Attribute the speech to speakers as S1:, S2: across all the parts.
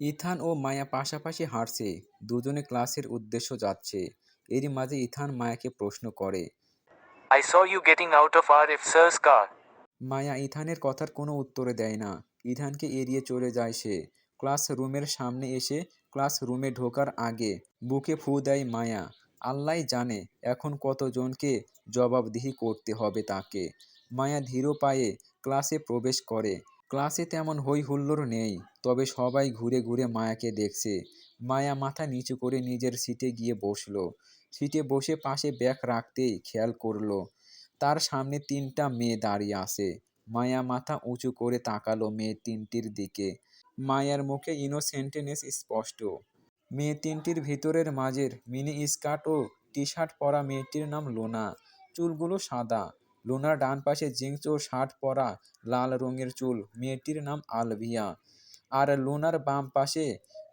S1: Ethan ও মায়া পাশাপাশি হাঁটছে। দুজনে ক্লাসের উদ্দেশ্য যাচ্ছে। এরই মাঝে ইথান মায়াকে প্রশ্ন করে।
S2: I saw getting getting out of Arif sir's car.
S1: মায়া ইথানের কথার কোনো উত্তরে দেয় না। ইথানকে এড়িয়ে চলে যায় সে। ক্লাসরুমের সামনে এসে ক্লাসরুমে ঢোকার আগে বুকে ফু দেয় মায়া। আল্লাহ জানে এখন কতজনকে জবাবদিহি করতে হবে তাকে। মায়া ধীর পায়ে ক্লাসে প্রবেশ করে। ক্লাসে তেমন হই হুল্লোড় নেই, তবে সবাই ঘুরে ঘুরে মায়াকে দেখছে। মায়া মাথা নিচু করে নিজের সিটে গিয়ে বসল। সিটে বসে পাশে ব্যাগ রাখতেই খেয়াল করল, তার সামনে তিনটা মেয়ে দাঁড়িয়ে আছে। মায়া মাথা উঁচু করে তাকালো মেয়ে তিনটির দিকে। মায়ার মুখে ইনোসেন্টেনেস স্পষ্ট। মেয়ে তিনটির ভিতরের মাঝের মিনি স্কার্ট ও টি শার্ট পরা মেয়েটির নাম লোনা। চুলগুলো সাদা। লোনার ডান পাশে জিন্স ও শার্ট পরা, লাল রঙের চুল, মেয়েটির নাম আলভিয়া। আর লোনার বাম পাশে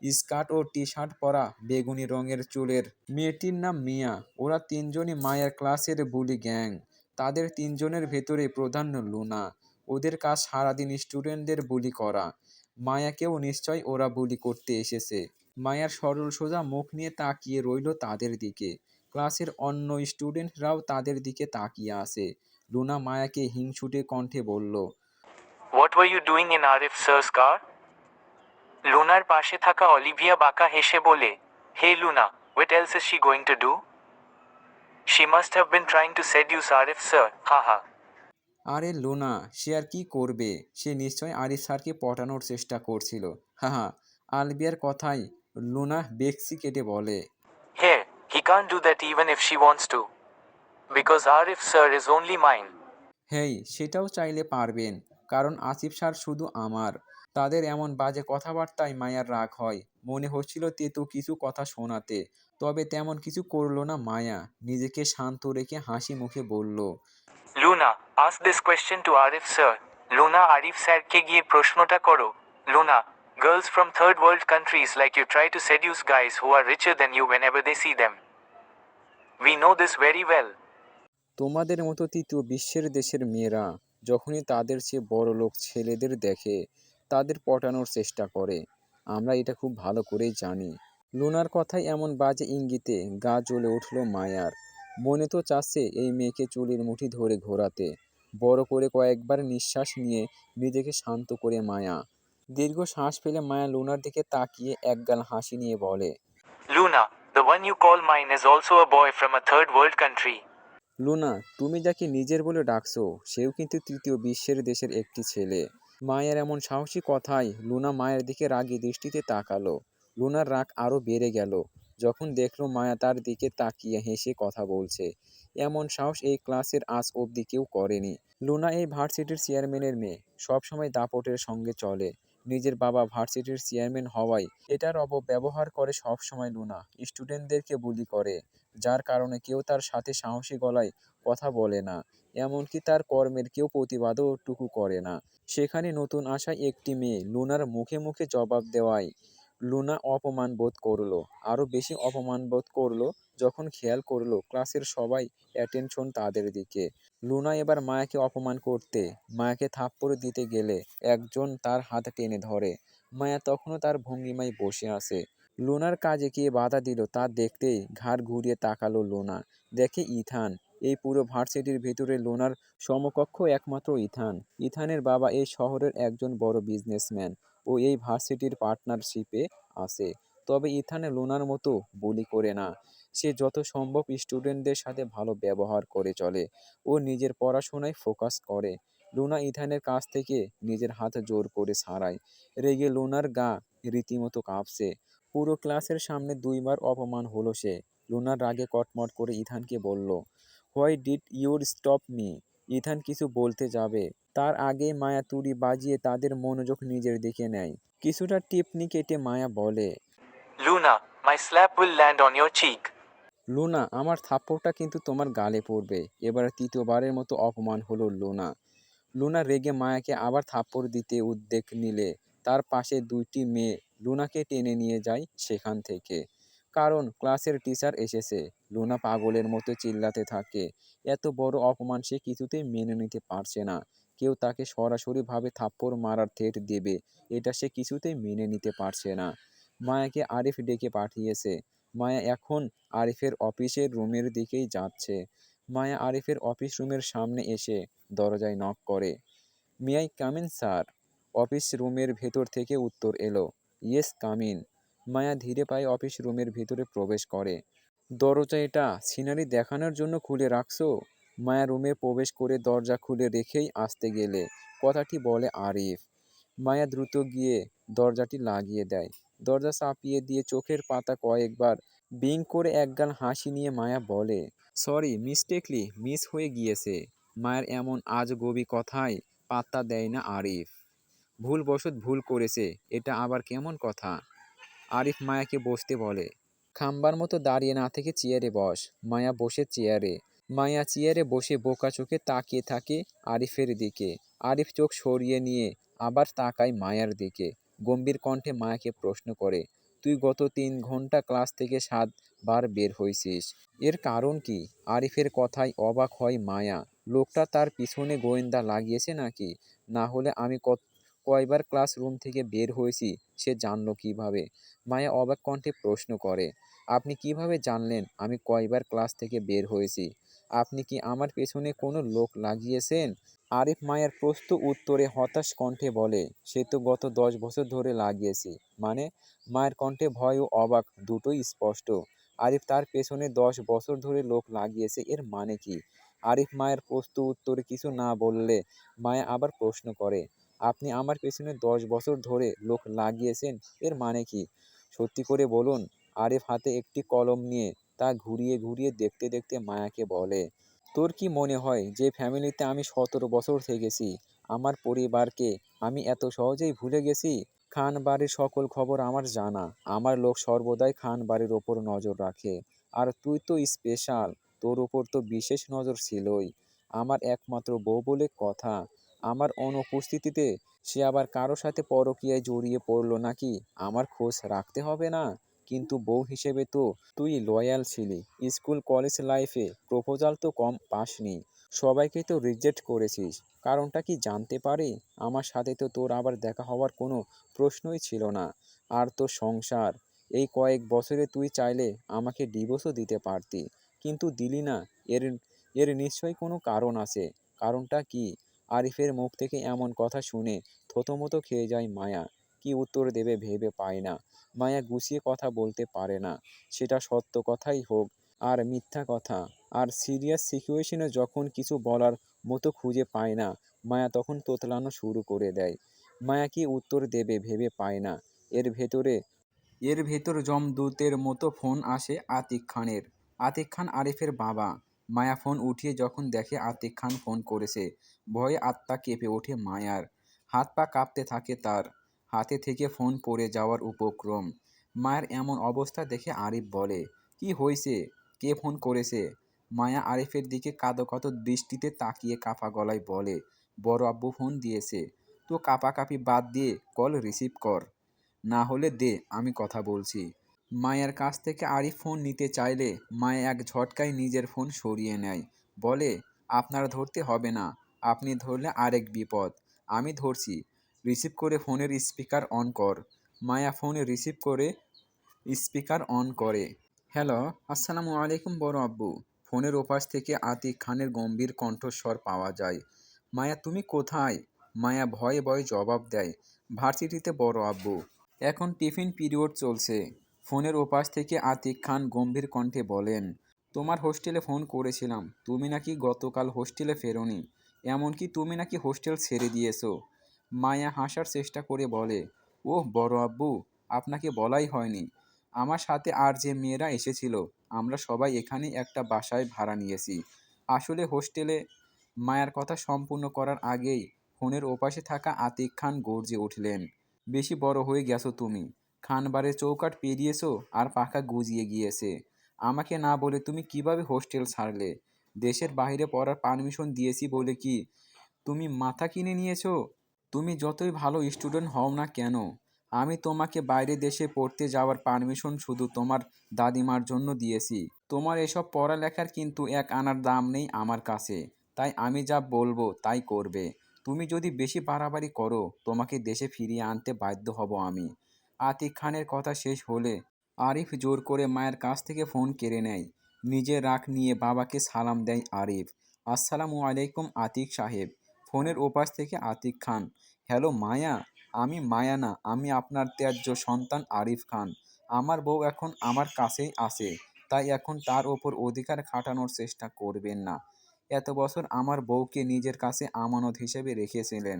S1: স্কার্ট ও টি শার্ট পরা, বেগুনি রঙের চুলের মেয়েটির নাম মিয়া। ওরা তিনজনই মায়ের ক্লাসের বুলি গ্যাং। তাদের তিনজনের ভেতরে প্রধান লুনা। ওদের কাজ সারাদিন স্টুডেন্টদের বুলি করা। মায়াকেও নিশ্চয় ওরা বুলি করতে এসেছে। মায়ার সরল সোজা মুখ নিয়ে তাকিয়ে রইল তাদের দিকে। ক্লাসের অন্য স্টুডেন্টরাও তাদের দিকে তাকিয়ে আছে। লুনা মায়াকে হিংসুটে কণ্ঠে বলল
S2: what were you doing in Arif sir's car lunar পাশে থাকা অলিভিয়া বাকা হেসে বলে hey Luna what else is she going to do she must have been trying to seduce Arif sir ha ha
S1: আরে লুনা সে আর কি করবে? সে নিশ্চয় আরিফ স্যারকে পটানোর চেষ্টা করছিল। হা হা আলবিয়ার কথাই লুনা বেক্সি কেটে বলে।
S2: Hey he can do that even if she wants to because Arif sir is only mine
S1: hey সেটাও চাইলে পারবেন কারণ আসিফ স্যার শুধু আমার। তাদের এমন বাজে কথাবার্তায় মায়ার রাগ হয়। মনে হচ্ছিল তেতু কিছু কথা শোনাতে তবে তেমন কিছু করল না মায়া। নিজেকে শান্ত রেখে হাসি মুখে বলল
S2: Luna ask this question to Arif sir Luna Arif স্যারকে গিয়ে প্রশ্নটা করো। Luna girls from third world countries like you try to seduce guys who are richer than you when they see them we know this very well
S1: তোমাদের মতো তৃতীয় বিশ্বের দেশের মেয়েরা যখনই তাদের চেয়ে বড় লোক ছেলেদের দেখে, তাদের পটানোর চেষ্টা করে। আমরা এটা খুব ভালো করেই জানি। লুনার কথায় এমন বাজে ইঙ্গিতে গা জ্বলে উঠল মায়ার। মনে তো চাচ্ছে এই মেয়েকে চুলের মুঠি ধরে ঘোরাতে। বড় করে কয়েকবার নিঃশ্বাস নিয়ে নিজেকে শান্ত করে মায়া। দীর্ঘ শ্বাস ফেলে মায়া লুনার দিকে তাকিয়ে একগাল হাসি নিয়ে বলে,
S2: Luna the one you call mine is also a boy from a third world country.
S1: Luna, তুমি যাকে নিজের বলে ডাকছো, সেও কিন্তু তৃতীয় বিশ্বের দেশের একটি ছেলে। মায়ের এমন সাহসী কথায় লুনা মায়ের দিকে রাগী দৃষ্টিতে তাকালো। লুনার রাগ আরও বেড়ে গেল। যখন দেখল মায়া তার দিকে তাকিয়ে হেসে কথা বলছে। এমন সাহস এই ক্লাসের আজ অবধি কেউ করেনি। লুনা এই ভার্সিটির চেয়ারম্যানের মেয়ে। সবসময় দাপটের সঙ্গে চলে। নিজের বাবা ভার্সিটির চেয়ারম্যান হওয়ায় এটার অপব্যবহার করে সবসময় লুনা। স্টুডেন্টদেরকে বুলি করে। যার কারণে কেউ তার সাথে সাহসী গলায় কথা বলে না, এমনকি তার কর্মের কেউ প্রতিবাদও টুকু করে না। সেখানে নতুন আসা একটি মেয়ে লুনার মুখে মুখে জবাব দেওয়ায় লুনা অপমান বোধ করল, আরও বেশি অপমান বোধ করল যখন খেয়াল করল ক্লাসের সবাই অ্যাটেনশন তাদের দিকে। লুনা এবার মায়াকে অপমান করতে, মায়াকে থাপ্পড় দিতে গেলে একজন তার হাত টেনে ধরে। মায়া তখনও তার ভঙ্গিমায় বসে আছে। লুনার কাজে কে বাধা দিল তা দেখতেই ঘাড় ঘুরিয়ে তাকালো লোনা। দেখে ইথান। এই পুরো ভার্সিটির ভেতরে লোনার সমকক্ষ একমাত্র ইথান। ইথানের বাবা এই শহরের একজন বড় বিজনেসম্যান ও এই ভার্সিটির পার্টনারশিপে আছে। তবে ইথানে লোনার মতো বলি করে না। সে যত সম্ভব স্টুডেন্টদের সাথে ভালো ব্যবহার করে চলে ও নিজের পড়াশোনায় ফোকাস করে। লোনা ইথানের কাছ থেকে নিজের হাত জোর করে ছাড়ায় রেগে লোনার গা রীতিমতো কাঁপছে। পুরো ক্লাসের সামনে দুইবার অপমান হলো সে। লুনার রাগে কটমট করে ইথানকে বলল why did your stop me? Ethan কিছু বলতে যাবে। তার আগে মায়া তুড়ি বাজিয়ে তাদের মনোযোগ নিজের দিকে নেয়। কিছুটা টিপনি কেটে মায়া বলে
S2: Luna my slap will land on your cheek.
S1: Luna আমার থাপ্পড়টা কিন্তু তোমার গালে পড়বে। এবার তৃতীয়বারের মতো অপমান হলো লুনা। লুনা রেগে মায়াকে আবার থাপ্পড় দিতে উদ্যোগ নিলে। তার পাশে দুইটি মেয়ে লুনাকে টেনে নিয়ে যায় সেখান থেকে। কারণ ক্লাসের টিচার এসেছে। লুনা পাগলের মতো চিল্লাতে থাকে। এত বড় অপমান সে কিছুতেই মেনে নিতে পারছে না। কেউ তাকে সরাসরিভাবে থাপ্পড় মারার থ্রেট দেবে, এটা সে কিছুতেই মেনে নিতে পারছে না। মায়াকে আরিফ ডেকে পাঠিয়েছে। মায়া এখন আরিফের অফিসের রুমের দিকেই যাচ্ছে। মায়া আরিফের অফিস রুমের সামনে এসে দরজায় নক করে, মিয়াই কামিন স্যার? অফিস রুমের ভেতর থেকে উত্তর এলো। Yes, come in. মায়া ধীরে পায়ে অফিস রুমের ভিতরে প্রবেশ করে। দরজা এটা সিনারি দেখানোর জন্য খুলে রাখছো? মায়া রুমে প্রবেশ করে দরজা খুলে রেখেই আসতে গেলে। কথাটি বলে আরিফ। মায়া দ্রুত গিয়ে দরজাটি লাগিয়ে দেয়। দরজা চাপিয়ে দিয়ে চোখের পাতা কয়েকবার বিং করে একগাল হাসি নিয়ে মায়া বলে, সরি মিস্টেকলি মিস হয়ে গিয়েছে। মায়ের এমন আজগবি কথায় পাত্তা দেয় না আরিফ। ভুলবশত ভুল করেছে, এটা আবার কেমন কথা? আরিফ মায়াকে বসতে বলে, খাম্বার মতো দাঁড়িয়ে না থেকে চেয়ারে বস, মায়া বসে চেয়ারে। মায়া চেয়ারে বসে বোকা চোখে তাকিয়ে থাকে আরিফের দিকে। আরিফ চোখ সরিয়ে নিয়ে আবার তাকায় মায়ার দিকে। গম্ভীর কণ্ঠে মায়াকে প্রশ্ন করে, তুই গত তিন ঘণ্টা ক্লাস থেকে সাতবার বের হয়েছিস এর কারণ কি? আরিফের কথায় অবাক হয় মায়া, লোকটা তার পিছনে গোয়েন্দা লাগিয়েছে নাকি? না হলে আমি কত কয়বার ক্লাসরুম থেকে বের হয়েছি, সে জানলো কীভাবে? মায়া অবাক কণ্ঠে প্রশ্ন করে, আপনি কীভাবে জানলেন আমি কয়বার ক্লাস থেকে বের হয়েছি? আপনি কি আমার পেছনে কোনো লোক লাগিয়েছেন? আরিফ মায়ের প্রশ্ন উত্তরে হতাশ কণ্ঠে বলে, সে তো গত দশ বছর ধরে লাগিয়েছি। মানে মায়ের কণ্ঠে ভয় ও অবাক দুটোই স্পষ্ট। আরিফ তার পেছনে দশ বছর ধরে লোক লাগিয়েছে এর মানে কি? আরিফ মায়ের প্রশ্ন উত্তরে কিছু না বললে মায়া আবার প্রশ্ন করে আপনি আমার পেছনে দশ বছর ধরে লোক লাগিয়েছেন, এর মানে কি? সত্যি করে বলুন, আরেফ হাতে একটি কলম নিয়ে তা ঘুরিয়ে ঘুরিয়ে দেখতে দেখতে মায়াকে বলে, তোর কি মনে হয় যে ফ্যামিলিতে আমি সতেরো বছর থেকেছি? আমার পরিবারকে আমি এত সহজেই ভুলে গেছি? খান বাড়ির সকল খবর আমার জানা। আমার লোক সর্বদাই খান বাড়ির ওপর নজর রাখে। আর তুই তো স্পেশাল, তোর ওপর তো বিশেষ নজর ছিলই। আমার একমাত্র বউ বলে কথা আমার অনুপস্থিতিতে সে আবার কারও সাথে পরকীয়ায় জড়িয়ে পড়ল নাকি? আমার খোঁজ রাখতে হবে না। কিন্তু বউ হিসেবে তো তুই লয়াল ছিলি। স্কুল কলেজ লাইফে প্রপোজাল তো কম পাসনি। সবাইকে তো রিজেক্ট করেছিস। কারণটা কি জানতে পারি? আমার সাথে তো তোর আবার দেখা হওয়ার কোনো প্রশ্নই ছিল না। আর তোর সংসার, এই কয়েক বছরে তুই চাইলে আমাকে ডিভোর্সও দিতে পারতি। কিন্তু দিলি না। এর এর নিশ্চয়ই কোনো কারণ আছে। কারণটা কি? আরিফের মুখ থেকে এমন কথা শুনে থতমতো খেয়ে যায় মায়া। কি উত্তর দেবে ভেবে পায় না। মায়া গুছিয়ে কথা বলতে পারে না। সেটা সত্য কথাই হোক আর মিথ্যা কথা। আর সিরিয়াস সিচুয়েশনে যখন কিছু বলার মতো খুঁজে পায় না, মায়া তখন তোতলানো শুরু করে দেয়। মায়া কি উত্তর দেবে ভেবে পায় না। এর ভেতরে, এর ভেতর জমদূতের মতো ফোন আসে আতিক খানের। আতিক খান আরিফের বাবা। মায়া ফোন উঠিয়ে যখন দেখে আতিক খান ফোন করেছে, ভয়ে আত্মা কেঁপে ওঠে মায়ার। হাত পা কাঁপতে থাকে তার। হাতে থেকে ফোন পড়ে যাওয়ার উপক্রম। মায়ের এমন অবস্থা দেখে আরিফ বলে, কি হয়েছে? কে ফোন করেছে? মায়া আরিফের দিকে কাদো কাদো দৃষ্টিতে তাকিয়ে কাঁপা গলায় বলে, বড় আব্বু ফোন দিয়েছে। তো কাঁপাকাঁপি বাদ দিয়ে কল রিসিভ কর। না হলে দে, আমি কথা বলছি। মায়ের কাছ থেকে আরিফ ফোন নিতে চাইলে মায়া এক ঝটকায় নিজের ফোন সরিয়ে নেয়। বলে, আপনার ধরতে হবে না। আপনি ধরলে আরেক বিপদ। আমি ধরছি। রিসিভ করে ফোনের স্পিকার অন কর। মায়া ফোনে রিসিভ করে স্পিকার অন করে। হ্যালো, আসসালামু আলাইকুম বড় আব্বু। ফোনের ওপাশ থেকে আতিক খানের গম্ভীর কণ্ঠস্বর পাওয়া যায়। মায়া, তুমি কোথায়? মায়া ভয়ে ভয়ে জবাব দেয়, ভার্সিটিতে বড় আব্বু। এখন টিফিন পিরিয়ড চলছে। ফোনের ওপাশ থেকে আতিক খান গম্ভীর কণ্ঠে বলেন, তোমার হোস্টেলে ফোন করেছিলাম, তুমি নাকি গতকাল হোস্টেলে ফেরোনি। এমনকি তুমি নাকি হোস্টেল ছেড়ে দিয়েছ। মায়া হাসার চেষ্টা করে বলে, ওহ, বড় আব্বু, আপনাকে বলাই হয়নি। আমার সাথে আর যে মেয়েরা এসেছিল, আমরা সবাই এখানে একটা বাসায় ভাড়া নিয়েছি। আসলে হোস্টেলে মায়ার কথা সম্পূর্ণ করার আগেই ফোনের ওপাশে থাকা আতিক খান গর্জে উঠলেন, বেশি বড় হয়ে গেছো তুমি। খানবারের চৌকাট পেরিয়েছো আর পাখা গুজিয়ে গিয়েছে। আমাকে না বলে তুমি কীভাবে হোস্টেল ছাড়লে? দেশের বাইরে পড়ার পারমিশন দিয়েছি বলে কি তুমি মাথা কিনে নিয়েছো? তুমি যতই ভালো স্টুডেন্ট হও না কেন? আমি তোমাকে বাইরে দেশে পড়তে যাওয়ার পারমিশন শুধু তোমার দাদিমার জন্য দিয়েছি। তোমার এসব পড়ালেখার কিন্তু এক আনার দাম নেই আমার কাছে। তাই আমি যা বলব তাই করবে। তুমি যদি বেশি বাড়াবাড়ি করো, তোমাকে দেশে ফিরিয়ে আনতে বাধ্য হব আমি। আতিক খানের কথা শেষ হলে আরিফ জোর করে মায়ের কাছ থেকে ফোন কেড়ে নেয়। নিজের রাগ নিয়ে বাবাকে সালাম দেয় আরিফ। আসসালামু আলাইকুম আতিক সাহেব। ফোনের ওপাশ থেকে আতিক খান, হ্যালো মায়া, আমি মায়া না, আমি আপনার ত্যায্য সন্তান আরিফ খান। আমার বউ এখন আমার কাছেই আছে, তাই এখন তার ওপর অধিকার খাটানোর চেষ্টা করবেন না। এত বছর আমার বউকে নিজের কাছে আমানত হিসেবে রেখেছিলেন।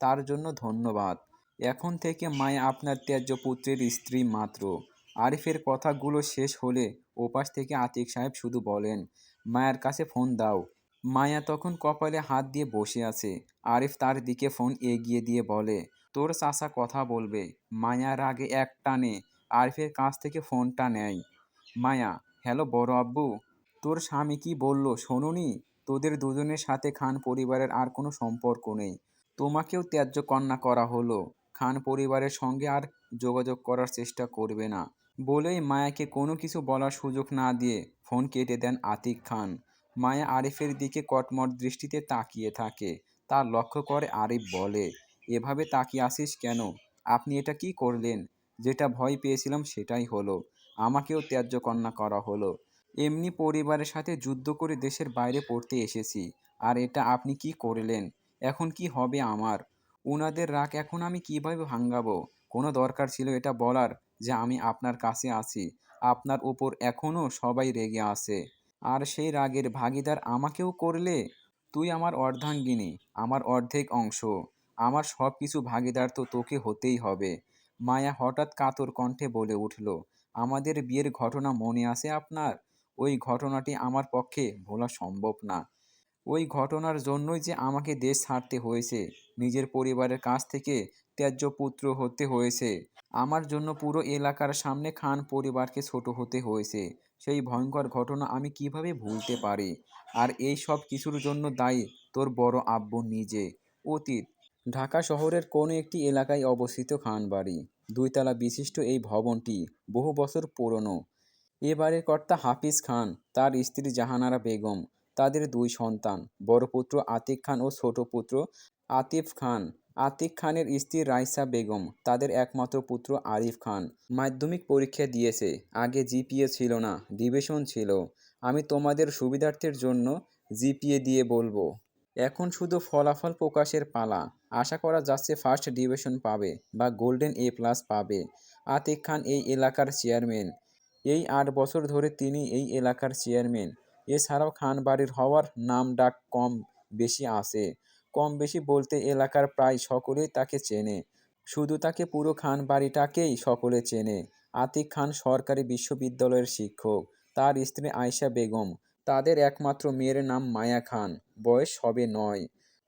S1: তার জন্য ধন্যবাদ। এখন থেকে মায়া আপনার ত্যায্য পুত্রের স্ত্রী মাত্র। আরিফের কথাগুলো শেষ হলে ওপাশ থেকে আতিক সাহেব শুধু বলেন, মায়ের কাছে ফোন দাও। মায়া তখন কপালে হাত দিয়ে বসে আছে। আরিফ তার দিকে ফোন এগিয়ে দিয়ে বলে, তোর চাচা কথা বলবে। মায়ার আগে এক টানে। আরিফের কাছ থেকে ফোনটা নেয়। মায়া, হ্যালো বড় আব্বু, তোর স্বামী কি বলল শোনুনি? তোদের দুজনের সাথে খান পরিবারের আর কোনো সম্পর্ক নেই। তোমাকেও ত্যায্য কন্যা করা হলো। খান পরিবারের সঙ্গে আর যোগাযোগ করার চেষ্টা করবে না। বলেই মায়াকে কোনো কিছু বলার সুযোগ না দিয়ে ফোন কেটে দেন আতিক খান। মায়া আরিফের দিকে কটমট দৃষ্টিতে তাকিয়ে থাকে। তা লক্ষ্য করে আরিফ বলে, এভাবে তাকিয়ে আসিস কেন? আপনি এটা কি করলেন? যেটা ভয় পেয়েছিলাম সেটাই হলো। আমাকেও ত্যায্য কন্যা করা হলো। এমনি পরিবারের সাথে যুদ্ধ করে দেশের বাইরে পড়তে এসেছি। আর এটা আপনি কি করলেন? এখন কি হবে আমার? ওনাদের রাগ এখন আমি কীভাবে ভাঙ্গাবো? কোনো দরকার ছিল এটা বলার যে আমি আপনার কাছে আছি। আপনার ওপর এখনও সবাই রেগে আছে। আর সেই রাগের ভাগিদার আমাকেও করলে? তুই আমার অর্ধাঙ্গিনী, আমার অর্ধেক অংশ। আমার সব কিছু ভাগিদার তো তোকে হতেই হবে। মায়া হঠাৎ কাতর কণ্ঠে বলে উঠল, আমাদের বিয়ের ঘটনা মনে আছে আপনার? ওই ঘটনাটি আমার পক্ষে ভোলা সম্ভব না। ওই ঘটনার জন্যই যে আমাকে দেশ ছাড়তে হয়েছে, নিজের পরিবারের কাছ থেকে ত্যায্য পুত্র হতে হয়েছে। আমার জন্য পুরো এলাকার সামনে খান পরিবারকে ছোট হতে হয়েছে। সেই ভয়ঙ্কর ঘটনা আমি কীভাবে ভুলতে পারি? আর এই সব কিছুর জন্য দায়ী তোর বড় আব্বু নিজে। অতীত, ঢাকা শহরের কোনো একটি এলাকায় অবস্থিত খান বাড়ি দুইতলা বিশিষ্ট এই ভবনটি বহু বছর পুরনো। এ বাড়ির কর্তা হাফিজ খান, তার স্ত্রী জাহানারা বেগম তাদের দুই সন্তান, বড় পুত্র আতিক খান ও ছোট পুত্র আতিফ খান। আতিক খানের স্ত্রী রাইসা বেগম, তাদের একমাত্র পুত্র আরিফ খান। মাধ্যমিক পরীক্ষা দিয়েছে, আগে জিপিএ ছিল না, ডিভিশন ছিল। আমি তোমাদের সুবিধার্থের জন্য জিপিএ দিয়ে বলব। এখন শুধু ফলাফল প্রকাশের পালা। আশা করা যাচ্ছে ফার্স্ট ডিভিশন পাবে বা গোল্ডেন এ প্লাস পাবে। আতিক খান এই এলাকার চেয়ারম্যান। এই আট বছর ধরে তিনি এই এলাকার চেয়ারম্যান। এছাড়াও খান বাড়ির হওয়ার নাম ডাক কম বেশি আসে। কম বেশি বলতে এলাকার প্রায় সকলেই তাকে চেনে। শুধু তাকে পুরো খান বাড়িটাকেই সকলে চেনে। আতিক খান সরকারি বিশ্ববিদ্যালয়ের শিক্ষক। তার স্ত্রী আয়শা বেগম। তাদের একমাত্র মেয়ের নাম মায়া খান। বয়স সবে নয়।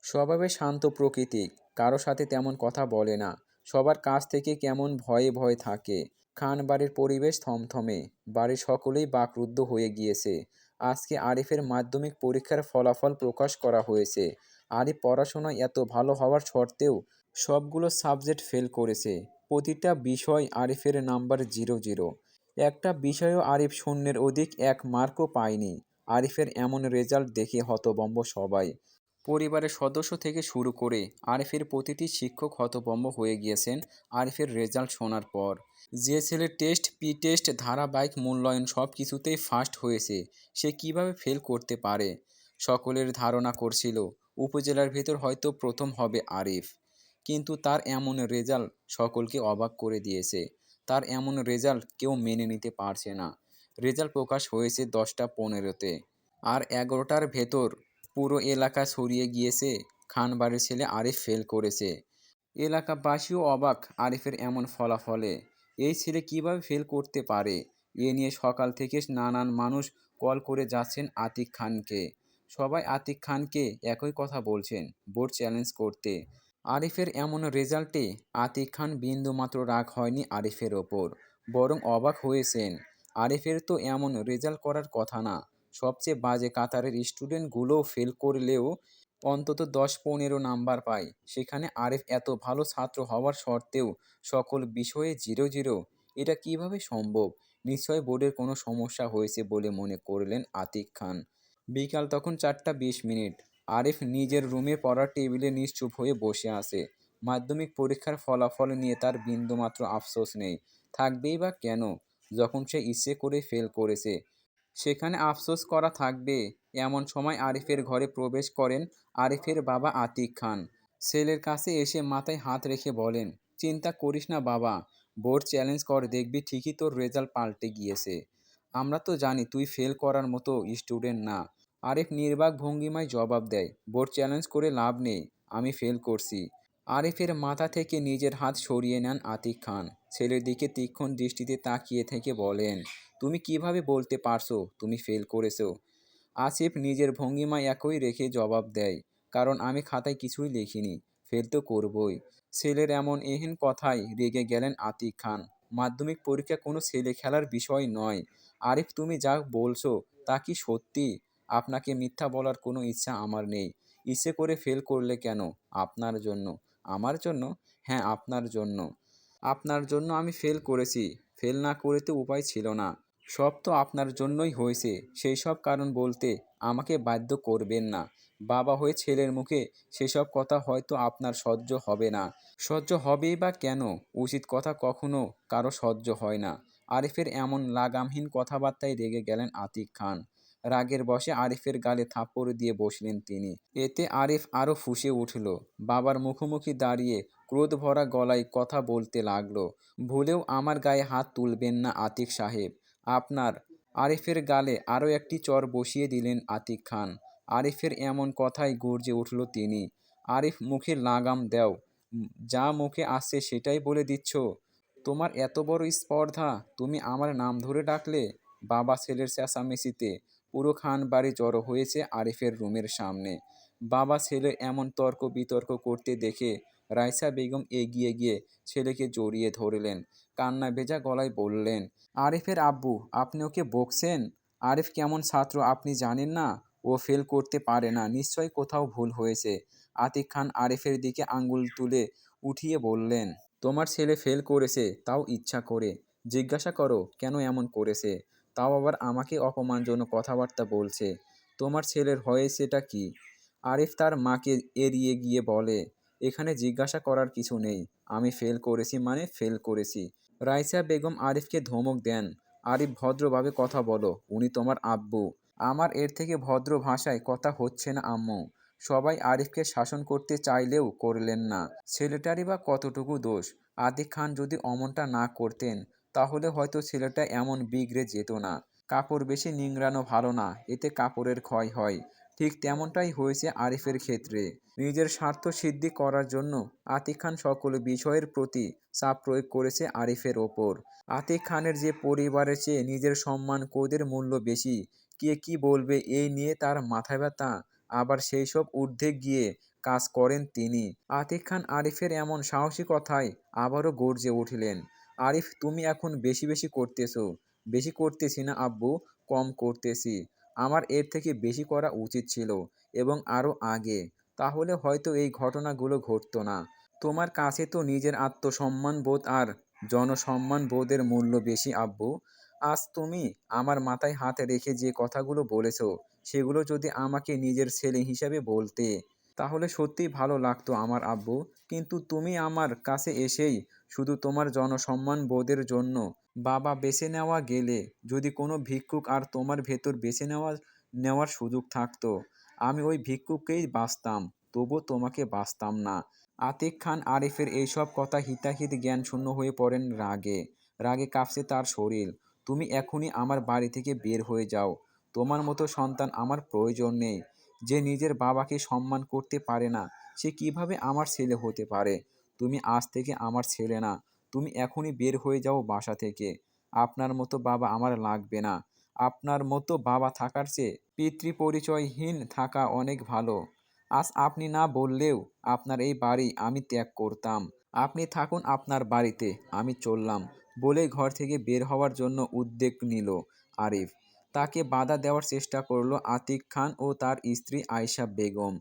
S1: স্বভাবে শান্ত প্রকৃতিক। কারও সাথে তেমন কথা বলে না। সবার কাছ থেকে কেমন ভয়ে ভয়ে থাকে। খান বাড়ির পরিবেশ থমথমে। বাড়ির সকলেই বাকরুদ্ধ হয়ে গিয়েছে। আজকে আরিফের মাধ্যমিক পরীক্ষার ফলাফল প্রকাশ করা হয়েছে। আরিফ পড়াশোনায় এত ভালো হওয়ার সত্ত্বেও সবগুলো সাবজেক্ট ফেল করেছে। প্রতিটা বিষয় আরিফের নাম্বার জিরো জিরো। একটা বিষয়েও আরিফ শূন্যের অধিক এক মার্কও পায়নি। আরিফের এমন রেজাল্ট দেখে হতবম্ব সবাই। পরিবারের সদস্য থেকে শুরু করে আরিফের প্রতিটি শিক্ষক হতবম্ব হয়ে গিয়েছেন আরিফের রেজাল্ট শোনার পর। যে ছেলে টেস্ট, পি টেস্ট, ধারাবাহিক মূল্যায়ন সব কিছুতেই ফার্স্ট হয়েছে, সে কীভাবে ফেল করতে পারে? সকলের ধারণা করছিল, উপজেলার ভেতর হয়তো প্রথম হবে আরিফ। কিন্তু তার এমন রেজাল্ট সকলকে অবাক করে দিয়েছে। তার এমন রেজাল্ট কেউ মেনে নিতে পারছে না। রেজাল্ট প্রকাশ হয়েছে দশটা পনেরোতে। আর এগারোটার ভেতর পুরো এলাকা ছড়িয়ে গিয়েছে। খান বাড়ির ছেলে আরিফ ফেল করেছে। এলাকাবাসীও অবাক আরিফের এমন ফলাফলে। এই ছেলে কীভাবে ফেল করতে পারে? এ নিয়ে সকাল থেকে নানান মানুষ কল করে যাচ্ছেন আতিক খানকে। সবাই আতিক খানকে একই কথা বলছেন, বোর্ড চ্যালেঞ্জ করতে। আরিফের এমন রেজাল্টে আতিক খান বিন্দুমাত্র রাগ হয়নি আরিফের ওপর, বরং অবাক হয়েছেন। আরিফের তো এমন রেজাল্ট করার কথা না সবচেয়ে বাজে কাতারের স্টুডেন্টগুলোও ফেল করলেও অন্তত দশ পনেরো নাম্বার পায়। সেখানে আরেফ এত ভালো ছাত্র হওয়ার সত্ত্বেও সকল বিষয়ে জিরো জিরো। এটা কীভাবে সম্ভব? নিশ্চয় বোর্ডের কোনো সমস্যা হয়েছে বলে মনে করলেন আতিক খান। বিকাল তখন চারটা বিশ মিনিট। আরিফ নিজের রুমে পড়ার টেবিলে নিশ্চুপ হয়ে বসে আছে। মাধ্যমিক পরীক্ষার ফলাফল নিয়ে তার বিন্দুমাত্র আফসোস নেই। থাকবেই বা কেন? যখন সে ইচ্ছে করে ফেল করেছে। সেখানে আফসোস করা থাকবে। এমন সময় আরিফের ঘরে প্রবেশ করেন আরিফের বাবা আতিক খান। ছেলের কাছে এসে মাথায় হাত রেখে বলেন, চিন্তা করিস না বাবা, বোর্ড চ্যালেঞ্জ কর, দেখবি ঠিকই তোর রেজাল্ট পাল্টে গিয়েছে। আমরা তো জানি তুই ফেল করার মতো স্টুডেন্ট না। আরিফ নির্বাক ভঙ্গিমায় জবাব দেয়, বোর্ড চ্যালেঞ্জ করে লাভ নেই, আমি ফেল করছি। আরিফের মাথা থেকে নিজের হাত সরিয়ে নেন আতিক খান। ছেলের দিকে তীক্ষ্ণ দৃষ্টিতে তাকিয়ে থেকে বলেন, তুমি কীভাবে বলতে পারছ? তুমি ফেল করেছ। আসিফ নিজের ভঙ্গিমা একই রেখে জবাব দেয়, কারণ আমি খাতায় কিছুই লিখিনি ফেল তো করবই। ছেলের এমন এহেন কথায় রেগে গেলেন আতিক খান। মাধ্যমিক পরীক্ষা কোনো ছেলে খেলার বিষয় নয়। আরিফ, তুমি যা বলছো তা কি সত্যি? আপনাকে মিথ্যা বলার কোনো ইচ্ছা আমার নেই। ইচ্ছে করে ফেল করলে কেন? আপনার জন্য। আমার জন্য? হ্যাঁ আপনার জন্য। আপনার জন্য আমি ফেল করেছি। ফেল না করে তো উপায় ছিল না। সব তো আপনার জন্যই হয়েছে। সেই সব কারণ বলতে আমাকে বাধ্য করবেন না। বাবা হয়ে ছেলের মুখে সেসব কথা হয়তো আপনার সহ্য হবে না। সহ্য হবেই বা কেন? উচিত কথা কখনো কারও সহ্য হয় না। আরিফের এমন লাগামহীন কথাবার্তায় রেগে গেলেন আতিক খান। রাগের বশে আরিফের গালে থাপ্পড় দিয়ে বসলেন তিনি। এতে আরিফ আরও ফুঁসে উঠল। বাবার মুখোমুখি দাঁড়িয়ে ক্রোধ ভরা গলায় কথা বলতে লাগল। ভুলেও আমার গায়ে হাত তুলবেন না আতিক সাহেব। আপনার আরিফের গালে আরও একটি চর বসিয়ে দিলেন আতিক খান। আরিফের এমন কথায় গর্জে উঠল তিনি। আরিফ, মুখে লাগাম দেও। যা মুখে আসছে সেটাই বলে দিচ্ছ। তোমার এত বড় স্পর্ধা, তুমি আমার নাম ধরে ডাকলে? বাবা ছেলের চেঁচামেচিতে পুরো খান বাড়ি জড়ো হয়েছে আরিফের রুমের সামনে। বাবা ছেলে এমন তর্ক বিতর্ক করতে দেখে রাইসা বেগম এগিয়ে গিয়ে ছেলেকে জড়িয়ে ধরলেন। কান্না ভেজা গলায় বললেন, আরিফের আব্বু, আপনি ওকে বকছেন? আরিফ কেমন ছাত্র আপনি জানেন না? ও ফেল করতে পারে না, নিশ্চয়ই কোথাও ভুল হয়েছে। আতিক খান আরিফের দিকে আঙ্গুল তুলে উঠিয়ে বললেন, তোমার ছেলে ফেল করেছে, তাও ইচ্ছা করে। জিজ্ঞাসা করো, কেন এমন করেছে? তাও আবার আমাকে অপমানজনক কথাবার্তা বলছে। তোমার ছেলের হয়েছেটা কি? আরিফ তার মাকে এড়িয়ে গিয়ে বলে, এখানে জিজ্ঞাসা করার কিছু নেই। আমি ফেল করেছি মানে ফেল করেছি। রাইসা বেগম আরিফকে ধমক দেন। আরিফ ভদ্রভাবে কথা বলো, উনি তোমার আব্বু। আমার এর থেকে ভদ্র ভাষায় কথা হচ্ছে না, আম্মু। সবাই আরিফকে শাসন করতে চাইলেও করলেন না। ছেলেটারই বা কতটুকু দোষ? আতিক খান যদি অমনটা না করতেন তাহলে হয়তো ছেলেটা এমন বিগড়ে যেত না। কাপড় বেশি নিংড়ানো ভালো না, এতে কাপড়ের ক্ষয় হয়। ঠিক তেমনটাই হয়েছে আরিফের ক্ষেত্রে। নিজের স্বার্থ সিদ্ধি করার জন্য আতিক খান সকল বিষয়ের প্রতি চাপ প্রয়োগ করেছে আরিফের ওপর। আতিক খানের যে পরিবারের চেয়ে নিজের সম্মান কোদের মূল্য বেশি, কে কি বলবে এই নিয়ে তার মাথায় ব্যথা। আবার সেই সব ঊর্ধ্বে গিয়ে কাজ করেন তিনি। আতিক খান আরিফের এমন সাহসী কথায় আবারও গর্জে উঠলেন। আরিফ, তুমি এখন বেশি বেশি করতেছো। বেশি করতেছি না, আব্বু, কম করতেছি। আমার এর থেকে বেশি করা উচিত ছিল এবং আরও আগে। তাহলে হয়তো এই ঘটনাগুলো ঘটতো না। তোমার কাছে তো নিজের আত্মসম্মান বোধ আর জনসম্মান বোধের মূল্য বেশি, আব্বু। আজ তুমি আমার মাথায় হাত রেখে যে কথাগুলো বলেছ, সেগুলো যদি আমাকে নিজের ছেলে হিসাবে বলতে তাহলে সত্যিই ভালো লাগতো আমার আব্বু। কিন্তু তুমি আমার কাছে এসেই শুধু তোমার জনসম্মান বোধের জন্য বাবা বেছে নেওয়া গেলে যদি কোনো ভিক্ষুক আর তোমার ভেতর বেছে নেওয়া, নেওয়ার সুযোগ থাকতো। আমি ওই ভিক্ষুককেই বাঁচতাম তবু তোমাকে বাঁচতাম না। আতিক খান আরিফের এইসব কথা হিতাহিত জ্ঞান শূন্য হয়ে পড়েন রাগে। রাগে কাঁপছে তার শরীর। তুমি এখনই আমার বাড়ি থেকে বের হয়ে যাও। তোমার মতো সন্তান আমার প্রয়োজন নেই। যে নিজের বাবাকে সম্মান করতে পারে না, সে কীভাবে আমার ছেলে হতে পারে? তুমি আজ থেকে আমার ছেলে না, তুমি এখনই বের হয়ে যাও বাসা থেকে। আপনার মতো বাবা আমার লাগবে না। আপনার মতো বাবা থাকার চেয়ে পিতৃপরিচয়হীন থাকা অনেক ভালো। আজ আপনি না বললেও আপনার এই বাড়ি আমি ত্যাগ করতাম। আপনি থাকুন আপনার বাড়িতে, আমি চললাম বলে ঘর থেকে বের হওয়ার জন্য উদ্যোগ নিল আরিফ। তাকে বাধা দেওয়ার চেষ্টা করল আতিক খান ও তার স্ত্রী আয়শা বেগম।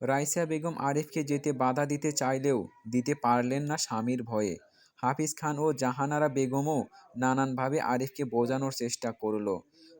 S1: রাইসা বেগম আরিফকে যেতে বাধা দিতে চাইলেও দিতে পারলেন না স্বামীর ভয়ে। হাফিজ খান ও জাহানারা বেগমও নানানভাবে আরিফকে বোঝানোর চেষ্টা করল।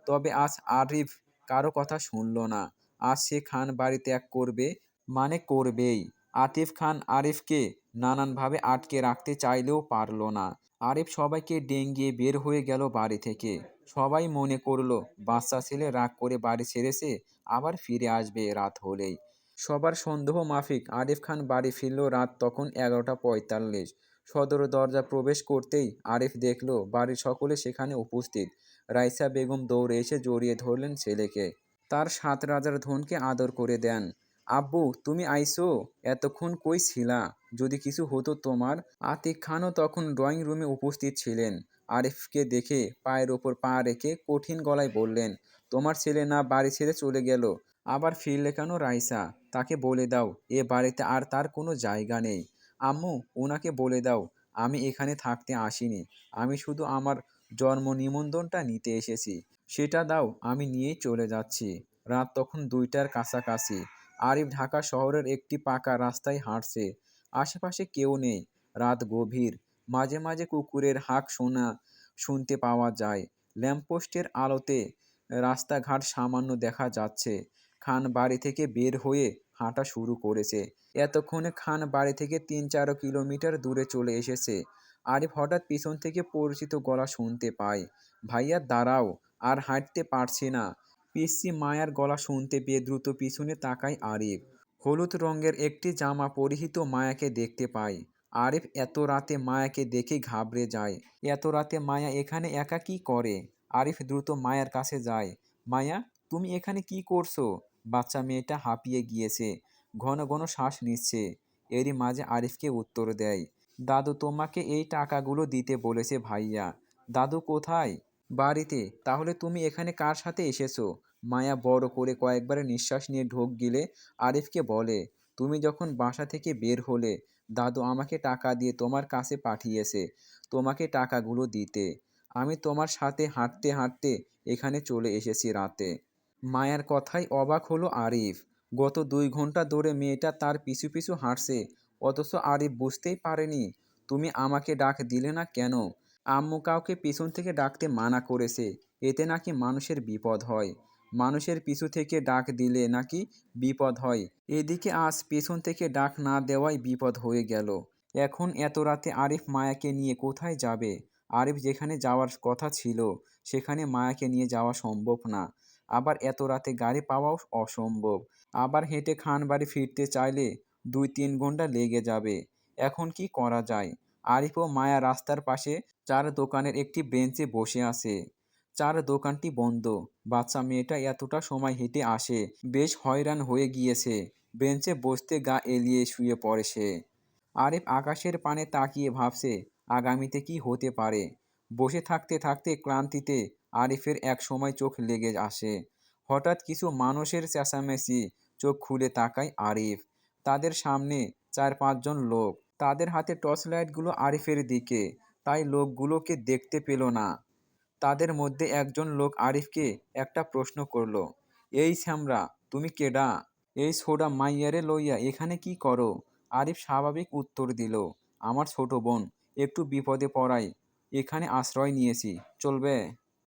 S1: তবে আজ আরিফ কারও কথা শুনল না। আজ সে খান বাড়ি ত্যাগ করবে মানে করবেই। আতিফ খান আরিফকে নানানভাবে আটকে রাখতে চাইলেও পারল না। আরিফ সবাইকে ডেঙ্গিয়ে বের হয়ে গেল বাড়ি থেকে। সবাই মনে করল, বাচ্চা ছেলে রাগ করে বাড়ি ছেড়েছে আবার ফিরে আসবে রাত হলেই। সবার সন্দেহ মাফিক। আরিফ খান বাড়ি ফিরল রাত তখন এগারোটা পঁয়তাল্লিশ। সদর দরজা প্রবেশ করতেই আরিফ দেখল বাড়ির সকলে সেখানে উপস্থিত। রাইসা বেগম দৌড়ে এসে জড়িয়ে ধরলেন ছেলেকে। তার সাত রাজার ধনকে আদর করে দেন। আব্বু, তুমি আইসো? এতক্ষণ কই ছিলা? যদি কিছু হতো তোমার? আতিক খানও তখন ড্রয়িং রুমে উপস্থিত ছিলেন। আরিফকে দেখে পায়ের ওপর পা রেখে কঠিন গলায় বললেন, তোমার ছেলে না বাড়ি ছেড়ে চলে গেল? আবার ফিরলে কেন রাইসা? তাকে বলে দাও, এ বাড়িতে আর তার কোনো জায়গা নেই। আম্মু, ওনাকে বলে দাও, আমি এখানে থাকতে আসিনি। আমি শুধু আমার জন্ম নিমন্ত্রণটা নিতে এসেছি। সেটা দাও, আমি নিয়েই চলে যাচ্ছি। রাত তখন দুইটার কাছাকাছি। আরিফ ঢাকা শহরের একটি পাকা রাস্তায় হাঁটছে। আশেপাশে কেউ নেই। রাত গভীর। মাঝে মাঝে কুকুরের হাঁক শোনা, শুনতে পাওয়া যায়। ল্যাম্পপোস্টের আলোতে রাস্তাঘাট সামান্য দেখা যাচ্ছে। খান বাড়ি থেকে বের হয়ে হাঁটা শুরু করেছে। এতক্ষণে খান বাড়ি থেকে তিন চার কিলোমিটার দূরে চলে এসেছে। আরিফ হঠাৎ পিছন থেকে পরিচিত গলা শুনতে পায়। ভাইয়া, দাঁড়াও, আর হাঁটতে পারছি না। পিসি মায়ার গলা শুনতে পেয়ে দ্রুত পিছনে তাকায় আরিফ। হলুদ রঙের একটি জামা পরিহিত মায়াকে দেখতে পায়। আরিফ এত রাতে মায়াকে দেখে ঘাবড়ে যায়। এত রাতে মায়া এখানে একা কি করে? আরিফ দ্রুত মায়ার কাছে যায়। মায়া, তুমি এখানে কি করছ? বাচ্চা মেয়েটা হাঁপিয়ে গিয়েছে। ঘন ঘন শ্বাস নিচ্ছে। এরই মাঝে আরিফকে উত্তর দেয়, দাদু তোমাকে এই টাকাগুলো দিতে বলেছে ভাইয়া। দাদু কোথায়? বাড়িতে। তাহলে তুমি এখানে কার সাথে এসেছ? মায়া বড় করে কয়েকবার নিঃশ্বাস নিয়ে ঢোক গিলে আরিফকে বলে, তুমি যখন বাসা থেকে বের হলে দাদু আমাকে টাকা দিয়ে তোমার কাছে পাঠিয়েছে। তোমাকে টাকাগুলো দিতে। আমি তোমার সাথে হাঁটতে হাঁটতে এখানে চলে এসেছি রাতে। মায়ার কথায় অবাক হলো আরিফ। গত দুই ঘণ্টা ধরে মেয়েটা তার পিছু পিছু হাঁটছে। অথচ আরিফ বুঝতেই পারেনি, তুমি আমাকে ডাক দিলে না কেন? আম্মু কাউকে পিছন থেকে ডাকতে মানা করেছে। এতে নাকি মানুষের বিপদ হয়। মানুষের পিছু থেকে ডাক দিলে নাকি বিপদ হয়। এদিকে আজ পেছন থেকে ডাক না দেওয়াই বিপদ হয়ে গেল। এখন এত রাতে আরিফ মায়াকে নিয়ে কোথায় যাবে? আরিফ যেখানে যাওয়ার কথা ছিল, সেখানে মায়াকে নিয়ে যাওয়া সম্ভব না। আবার এত রাতে গাড়ি পাওয়াও অসম্ভব। আবার হেঁটে খান বাড়ি ফিরতে চাইলে দুই তিন ঘণ্টা লেগে যাবে। এখন কি করা যায়? আরিফ ও মায়া রাস্তার পাশে চার দোকানের একটি বেঞ্চে বসে আছে। চার দোকানটি বন্ধ। বাচ্চা মেয়েটা এতটা সময় হেঁটে আসে, বেশ হয়রান হয়ে গিয়েছে। বেঞ্চে বসতে গা এলিয়ে শুয়ে পড়ে সে। আরিফ আকাশের পানে তাকিয়ে ভাবছে, আগামীতে কি হতে পারে? বসে থাকতে থাকতে ক্লান্তিতে আরিফের এক সময় চোখ লেগে আসে। হঠাৎ কিছু মানুষের চেঁচামেচি চোখ খুলে তাকায় আরিফ। তাদের সামনে চার পাঁচজন লোক। তাদের হাতে টর্চ লাইটগুলো আরিফের দিকে। তাই লোকগুলোকে দেখতে পেল না। তাদের মধ্যে একজন লোক আরিফকে একটা প্রশ্ন করল, এই শ্যামরা, তুমি কেডা? এই সোডা মাইয়ারে লইয়া এখানে কি করো? আরিফ স্বাভাবিক উত্তর দিল, আমার ছোট বোন, একটু বিপদে পড়ায়, এখানে আশ্রয় নিয়েছি, চলবে?